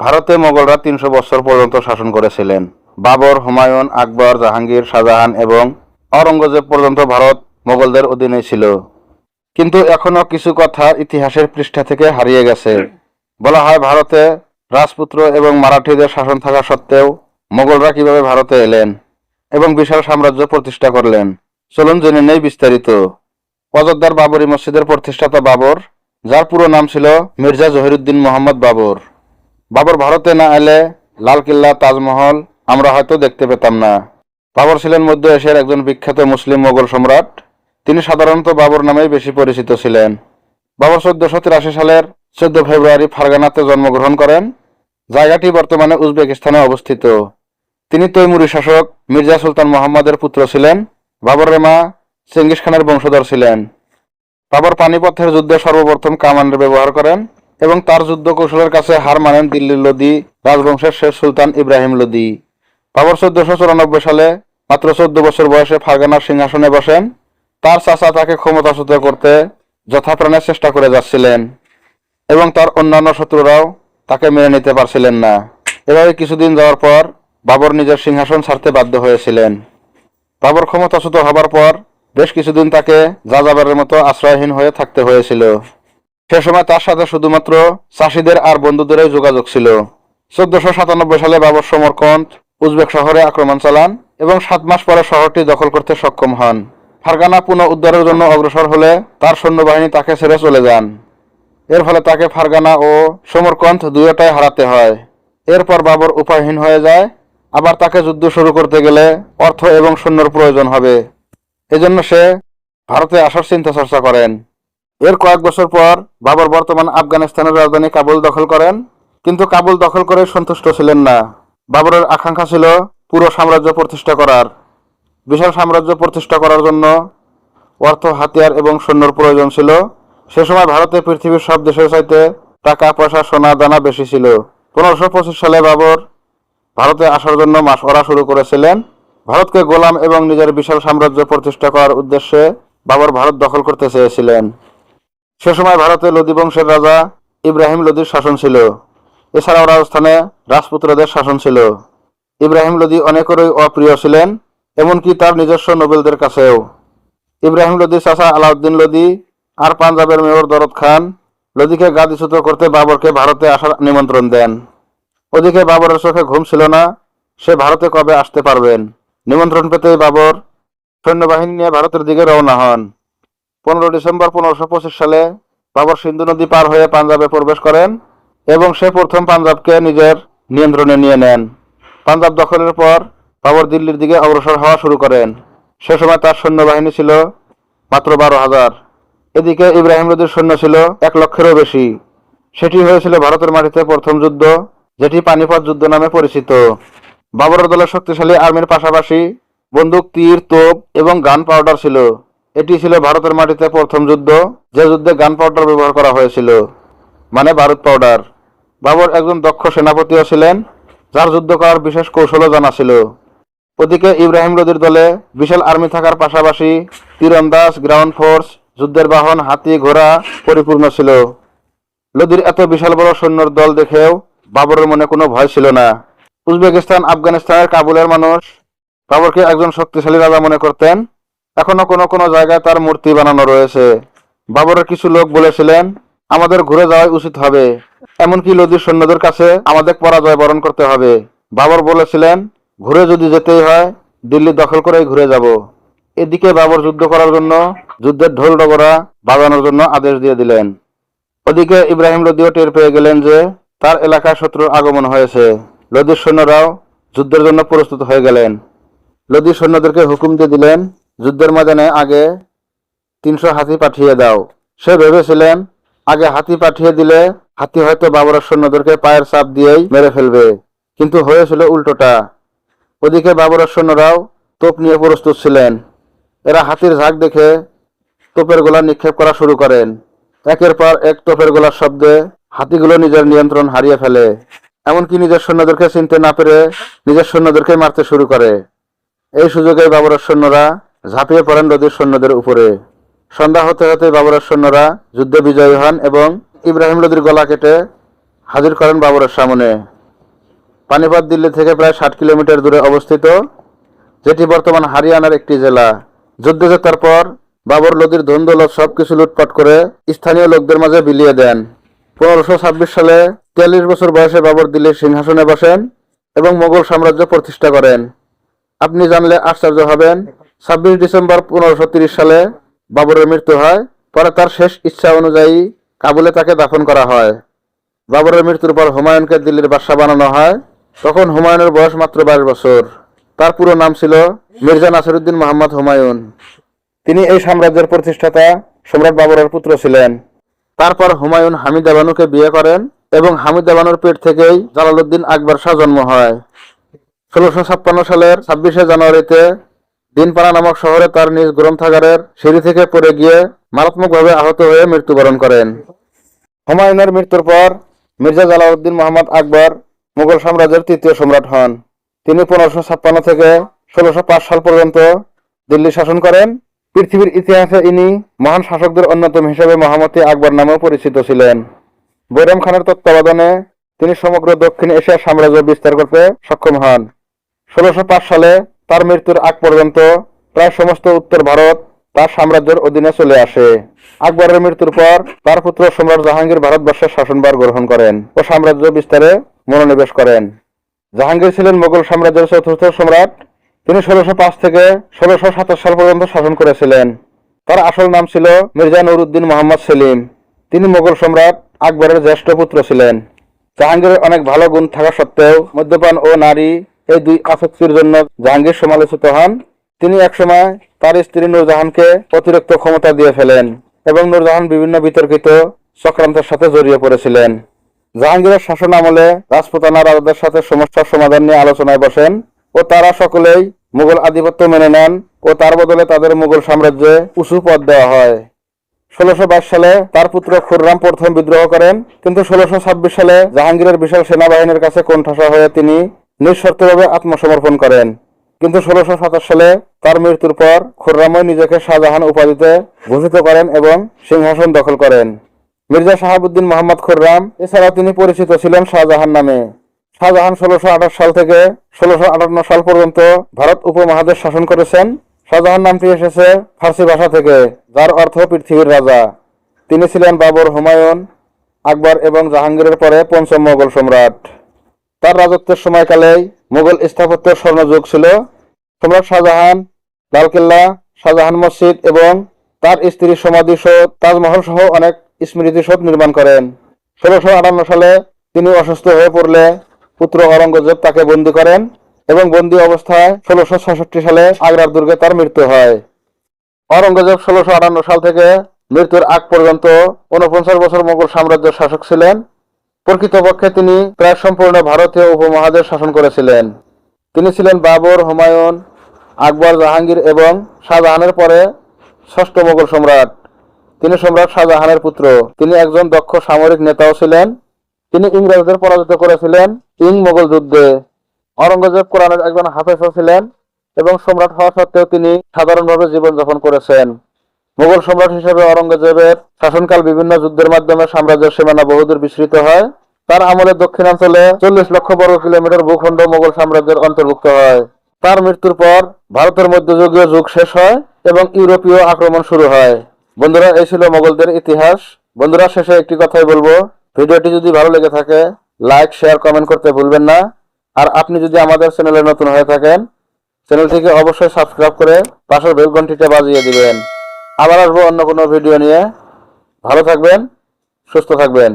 ভারতে মোগলরা তিনশো বছর পর্যন্ত শাসন করেছিলেন। বাবর, হুমায়ুন, আকবর, জাহাঙ্গীর, শাহজাহান এবং অরঙ্গজেব পর্যন্ত ভারত মোগলদের অধীনে ছিল। কিন্তু এখনও কিছু কথা ইতিহাসের পৃষ্ঠা থেকে হারিয়ে গেছে। বলা হয় ভারতে রাজপুত্র এবং মারাঠিদের শাসন থাকা সত্ত্বেও মোগলরা কীভাবে ভারতে এলেন এবং বিশাল সাম্রাজ্য প্রতিষ্ঠা করলেন, চলুন জেনে নেই বিস্তারিত। অযোধ্যার বাবরি মসজিদের প্রতিষ্ঠাতা বাবর, যার পুরো নাম ছিল মির্জা জহিরুদ্দিন মোহাম্মদ বাবর। বাবর ভারতে না এলে লালকিল্লা তাজমহল আমরা হয়তো দেখতে পেতাম না। বাবর ছিলেন মধ্য এশিয়ার একজন বিখ্যাত মুসলিম মোগল সম্রাট। তিনি সাধারণত বাবর নামেই বেশি পরিচিত ছিলেন। বাবর চোদ্দশো তিরাশি সালের চোদ্দ ফেব্রুয়ারি ফারগানাতে জন্মগ্রহণ করেন। জায়গাটি বর্তমানে উজবেকিস্তানে অবস্থিত। তিনি তৈমুরি শাসক মির্জা সুলতান মোহাম্মদের পুত্র ছিলেন। বাবরের মা চেঙ্গিস খানের বংশধর ছিলেন। বাবর পানিপথের যুদ্ধে সর্বপ্রথম কামানের ব্যবহার করেন। এবং তার যুদ্ধ কৌশলের কাছে হার মানেন দিল্লির লোদি রাজবংশের শেষ সুলতান ইব্রাহিম লোদি বাবর চোদ্দশো চুরানব্বই সালে মাত্র চোদ্দ বছর বয়সে ফারগানার সিংহাসনে বসেন। তার চাচা তাকে ক্ষমতাচ্যুত করতে যথাপ্রাণে চেষ্টা করে যাচ্ছিলেন এবং তার অন্যান্য শত্রুরাও তাকে মেনে নিতে পারছিলেন না। এভাবে কিছুদিন যাওয়ার পর বাবর নিজের সিংহাসন ছাড়তে বাধ্য হয়েছিলেন। বাবর ক্ষমতাচ্যুত হবার পর বেশ কিছুদিন তাকে যাযাবারের মতো আশ্রয়হীন হয়ে থাকতে হয়েছিল। সে সময় তার সাথে শুধুমাত্র চাষিদের আর বন্ধুদেরই যোগাযোগ ছিল। চোদ্দশো সাতানব্বই সালে বাবর সমরকন্দ উজবেক শহরে আক্রমণ চালান এবং সাত মাস পরে শহরটি দখল করতে সক্ষম হন। ফারগানা পুনঃ উদ্ধারের জন্য অগ্রসর হলে তার সৈন্যবাহিনী তাকে ছেড়ে চলে যান। এর ফলে তাকে ফারগানা ও সমরকন্দ দুয়োটাই হারাতে হয়। এরপর বাবর উপায়হীন হয়ে যায়। আবার তাকে যুদ্ধ শুরু করতে গেলে অর্থ এবং সৈন্যর প্রয়োজন হবে। এজন্য সে ভারতে আসার চিন্তা চর্চা করেন। এর কয়েক বছর পর বাবর বর্তমান আফগানিস্তানের রাজধানী কাবুল দখল করেন, কিন্তু কাবুল দখল করে সন্তুষ্ট ছিলেন না। বাবরের আকাঙ্ক্ষা ছিল পুরো সাম্রাজ্য প্রতিষ্ঠা করার। বিশাল সাম্রাজ্য প্রতিষ্ঠা করার জন্য অর্থ, হাতিয়ার এবং সৈন্যর প্রয়োজন ছিল। সে সময় ভারতে পৃথিবীর সব দেশের চাইতে টাকা, পয়সা, সোনা, দানা বেশি ছিল। পনেরোশো পঁচিশ সালে বাবর ভারতে আসার জন্য মাস মাসওয়ারা শুরু করেছিলেন। ভারতকে গোলাম এবং নিজের বিশাল সাম্রাজ্য প্রতিষ্ঠা করার উদ্দেশ্যে বাবর ভারত দখল করতে চেয়েছিলেন। সে সময় ভারতে লোদি বংশের রাজা ইব্রাহিম লোদির শাসন ছিল। এছাড়াও রাজস্থানে রাজপুত্রদের শাসন ছিল। ইব্রাহিম লোদি অনেকেরই অপ্রিয় ছিলেন, এমনকি তার নিজস্ব নোবেলদের কাছেও। ইব্রাহিম লোদি চাচা আলাউদ্দিন লোদি আর পাঞ্জাবের মেয়র দরদ খান লোদিকে গাদিচ্যুত করতে বাবরকে ভারতে আসার নিমন্ত্রণ দেন। ওদিকে বাবরের চোখে ঘুম ছিল না, সে ভারতে কবে আসতে পারবেন? নিমন্ত্রণ পেতেই বাবর সৈন্যবাহিনী নিয়ে ভারতের দিকে রওনা হন। পনেরো ডিসেম্বর পনেরোশো পঁচিশ সালে বাবর সিন্ধু নদী পার হয়ে পাঞ্জাবে প্রবেশ করেন এবং সে প্রথম পাঞ্জাবকে নিজের নিয়ন্ত্রণে নিয়ে নেন। পাঞ্জাব দখলের পর বাবর দিল্লির দিকে অগ্রসর হওয়া শুরু করেন। সে সময় তার সৈন্যবাহিনী ছিল মাত্র বারো হাজার। এদিকে ইব্রাহিম লোদির সৈন্য ছিল এক লক্ষেরও বেশি। সেটি হয়েছিল ভারতের মাটিতে প্রথম যুদ্ধ, যেটি পানিপথ যুদ্ধ নামে পরিচিত। বাবরের দলের শক্তিশালী আর্মির পাশাপাশি বন্দুক, তীর, তোপ এবং গান পাউডার ছিল। এটি ছিল ভারতের মাটিতে প্রথম যুদ্ধ। যে যুদ্ধে গান পাউডার ব্যবহার করা হয়েছিল মানে বারুদ পাউডার বাবর একজন দক্ষ সেনাপতিও ছিলেন, যার যুদ্ধ করার বিশেষ কৌশলও জানা ছিল। ওদিকে ইব্রাহিম লোদির দলে বিশাল আর্মি থাকার পাশাপাশি তীরন্দাজ গ্রাউন্ড ফোর্স যুদ্ধের বাহন, হাতি, ঘোড়া পরিপূর্ণ ছিল। লোদির এত বিশাল বড় সৈন্যর দল দেখেও বাবরের মনে কোনো ভয় ছিল না। উজবেকিস্তান, আফগানিস্তানের কাবুলের মানুষ বাবরকে একজন শক্তিশালী রাজা মনে করতেন। এখনও কোনো কোনো জায়গায় তার মূর্তি বানানো রয়েছে। বাবরের কিছু লোক বলেছিলেন, আমাদের ঘুরে যাওয়াই উচিত হবে। এমনকি লোদির সৈন্যদের কাছে আমাদের পরাজয় বরণ করতে হবে। বাবর বলেছিলেন, ঘুরে যদি যেতেই হয়, দিল্লি দখল করেই ঘুরে যাব। এদিকে বাবর যুদ্ধ করার জন্য, যুদ্ধের ঢোল ডগরা বাজানোর জন্য আদেশ দিয়ে দিলেন। ওদিকে ইব্রাহিম লোদিও টের পেয়ে গেলেন যে, তার এলাকায় শত্রুর আগমন হয়েছে। লোদির সৈন্যরাও যুদ্ধের জন্য প্রস্তুত হয়ে গেলেন। লোদির সৈন্যদেরকে হুকুম দিয়ে দিলেন যুদ্ধের ময়দানে আগে তিনশো হাতি পাঠিয়ে দাও। সে ভেবেছিলেন, আগে হাতি পাঠিয়ে দিলে হাতি হয়তো বাবরের সৈন্যদেরকে পায়ের চাপ দিয়েই মেরে ফেলবে। কিন্তু হয়েছিল উল্টোটা। ওদিকে বাবরের সৈন্যরাও তোপ নিয়ে প্রস্তুত ছিলেন। এরা হাতির ঝাঁক দেখে তোপের গোলা নিক্ষেপ করা শুরু করেন। একের পর এক তোপের গোলার শব্দে হাতিগুলো নিজের নিয়ন্ত্রণ হারিয়ে ফেলে। এমনকি নিজের সৈন্যদেরকে চিনতে না পেরে নিজের সৈন্যদেরকে মারতে শুরু করে। এই সুযোগে বাবরের সৈন্যরা ঝাঁপিয়ে পড়েন নদীর সৈন্যদের উপরে। সন্ধ্যা হতে হতে বাবরের সৈন্যরা যুদ্ধে বিজয়ী হন এবং ইব্রাহিম লোদির গলা কেটে হাজির করেন বাবরের সামনে। পানিপত দিল্লি থেকে প্রায় ষাট কিলোমিটার দূরে অবস্থিত, যেটি বর্তমান হারিয়ানার একটি জেলা। যুদ্ধ জেতার পর বাবর লোদির ধন দৌলত সবকিছু লুটপাট করে স্থানীয় লোকদের মাঝে বিলিয়ে দেন। পনেরোশো ছাব্বিশ সালে তিয়াল্লিশ বছর বয়সে বাবর দিল্লির সিংহাসনে বসেন এবং মোগল সাম্রাজ্য প্রতিষ্ঠা করেন। আপনি জানলে আশ্চর্য হবেন ছাব্বিশ ডিসেম্বর পনেরোশো সালে বাবরের মৃত্যু হয়। পরে তার শেষ ইচ্ছা অনুযায়ী কাবুলে তাকে দাফন করা হয়। বাবরের মৃত্যুর পর হুমায়ুনকে দিল্লির বাদশাহ বানানো হয়। তখন হুমায়ুনের বয়স মাত্র বাইশ বছর। তার পুরো নাম ছিল মির্জা নাসিরুদ্দিন মোহাম্মদ হুমায়ুন। তিনি এই সাম্রাজ্যের প্রতিষ্ঠাতা, সম্রাট বাবরের পুত্র ছিলেন। তারপর হুমায়ুন হামিদা বানুকে বিয়ে করেন এবং হামিদা বানুর পেট থেকেই জালালউদ্দিন আকবর শাহ জন্ম হয়। ষোলোশো ছাপ্পান্ন সালের ছাব্বিশে জানুয়ারিতে দিনপাড়া নামক শহরে তার নিজ গ্রন্থাগারের সিঁড়ি থেকে পড়ে গিয়ে মারাত্মকভাবে আহত হয়ে মৃত্যুবরণ করেন। হুমায়ুনের মৃত্যুর পর মির্জা জালাউদ্দিন মোহাম্মদ আকবর মুঘল সাম্রাজ্যের তৃতীয় সম্রাট হন। তিনি পনেরোশো ছাপ্পান্ন থেকে ষোলোশো সাল পর্যন্ত দিল্লি শাসন করেন। পৃথিবীর ইতিহাসে ইনি মহান শাসকদের অন্যতম হিসেবে মহামতি আকবর নামেও পরিচিত ছিলেন। বৈরাম খানের তত্ত্বাবধানে তিনি সমগ্র দক্ষিণ এশিয়ার সাম্রাজ্য বিস্তার করতে সক্ষম হন। ষোলোশো সালে তার মৃত্যুর আগ পর্যন্ত প্রায় সমস্ত উত্তর ভারত তার সাম্রাজ্যের অধীনে চলে আসে। আকবরের মৃত্যুর পর তার পুত্র সম্রাট জাহাঙ্গীর ভারতবর্ষের শাসনভার গ্রহণ করেন ও সাম্রাজ্য বিস্তারে মনোনিবেশ করেন। জাহাঙ্গীর ছিলেন মোগল সাম্রাজ্যের চতুর্থ সম্রাট। তিনি ষোলোশো পাঁচ থেকে ষোলোশো সাতাশ সাল পর্যন্ত শাসন করেছিলেন। তার আসল নাম ছিল মির্জা নুরুদ্দিন মোহাম্মদ সেলিম। তিনি মোগল সম্রাট আকবরের জ্যেষ্ঠ পুত্র ছিলেন। জাহাঙ্গীরের অনেক ভালো গুণ থাকা সত্ত্বেও মদ্যপান ও নারী এই দুই আসক্তির জন্য জাহাঙ্গীর সমালোচিত হন। তিনি একসময় তার স্ত্রী নূরজাহানকে অতিরিক্ত ক্ষমতা দিয়ে ফেলেন এবং নূরজাহান বিভিন্ন বিতর্কিত চক্রান্তের সাথে জড়িয়ে পড়েছিলেন। জাহাঙ্গীরের শাসন আমলে রাজপুতানা রাজাদের সাথে সমস্যার সমাধান নিয়ে আলোচনায় বসেন ও তারা সকলেই মুঘল আধিপত্য মেনে নেন ও তার বদলে তাদের মুঘল সাম্রাজ্যে উঁচু পদ দেওয়া হয়। ষোলোশো সালে তার পুত্র খুররাম প্রথম বিদ্রোহ করেন, কিন্তু ষোলোশো সালে জাহাঙ্গীরের বিশাল সেনাবাহিনীর কাছে কোণঠাসা হয়ে তিনি নিঃশর্তভাবে আত্মসমর্পণ করেন। কিন্তু ষোলোশো সাতাশ সালে তার মৃত্যুর পর খুররামই নিজেকে শাহজাহান উপাধিতে ভূষিত করেন এবং সিংহাসন দখল করেন। মির্জা শাহাবুদ্দিন মোহাম্মদ খুররাম এছাড়া তিনি পরিচিত ছিলেন শাহজাহান নামে। শাহজাহান ষোলোশো আঠাশ সাল থেকে ষোলোশো আটান্ন সাল পর্যন্ত ভারত উপমহাদেশ শাসন করেছেন। শাহজাহান নামটি এসেছে ফার্সি ভাষা থেকে, যার অর্থ পৃথিবীর রাজা। তিনি ছিলেন বাবর হুমায়ুন, আকবর এবং জাহাঙ্গীরের পরে পঞ্চম মোগল সম্রাট। তার রাজত্বের সময়কালেই মুঘল স্থাপত্যের স্বর্ণযুগ ছিল। সম্রাট শাহজাহান, লালকেল্লা, শাহজাহান মসজিদ এবং তার স্ত্রীর সমাধিসৌধ তাজমহল সহ অনেক স্মৃতিসৌধ নির্মাণ করেন। ষোলোশো আটান্ন সালে তিনি অসুস্থ হয়ে পড়লে পুত্র অরঙ্গজেব তাকে বন্দী করেন এবং বন্দী অবস্থায় ষোলোশো ছষট্টি সালে আগ্রার দুর্গে তার মৃত্যু হয়। অরঙ্গজেব ষোলোশো আটান্ন সাল থেকে মৃত্যুর আগ পর্যন্ত উনপঞ্চাশ বছর মোগল সাম্রাজ্যের শাসক ছিলেন। প্রকৃতপক্ষে তিনি প্রায় সম্পূর্ণ ভারতীয় উপমহাদেশ শাসন করেছিলেন। তিনি ছিলেন বাবর, হুমায়ুন, আকবর, জাহাঙ্গীর এবং শাহজাহানের পরে ষষ্ঠ মোগল সম্রাট। তিনি সম্রাট শাহজাহানের পুত্র। তিনি একজন দক্ষ সামরিক নেতাও ছিলেন। তিনি ইংরেজদের পরাজিত করেছিলেন ইং মোগল যুদ্ধে। অরঙ্গজেব কোরআনের একজন হাফেজও ছিলেন এবং সম্রাট হওয়া সত্ত্বেও তিনি সাধারণভাবে জীবনযাপন করেছেন। মুঘল সম্রাট হিসেবে অরঙ্গজেবের শাসনকাল বিভিন্ন যুদ্ধের মাধ্যমে সাম্রাজ্যের সীমানা বহুদূর বিস্তৃত হয়। তার আমলে দক্ষিণাঞ্চলে চল্লিশ লক্ষ বর্গ কিলোমিটার ভূখণ্ড মোগল সাম্রাজ্যের অন্তর্ভুক্ত হয়। তার মৃত্যুর পর ভারতের মধ্যযুগীয় যুগ শেষ হয় এবং ইউরোপীয় আক্রমণ শুরু হয়। বন্ধুরা, এই ছিল মোগলদের ইতিহাস। বন্ধুরা, শেষে একটি কথাই বলব। ভিডিওটি যদি ভালো লেগে থাকে, লাইক, শেয়ার, কমেন্ট করতে ভুলবেন না। আর আপনি যদি আমাদের চ্যানেলে নতুন হয়ে থাকেন, চ্যানেলটিকে অবশ্যই সাবস্ক্রাইব করে পাশের বেল বাজিয়ে দিবেন। আবার আসব অন্য কোনো ভিডিও নিয়ে। ভালো থাকবেন সুস্থ থাকবেন।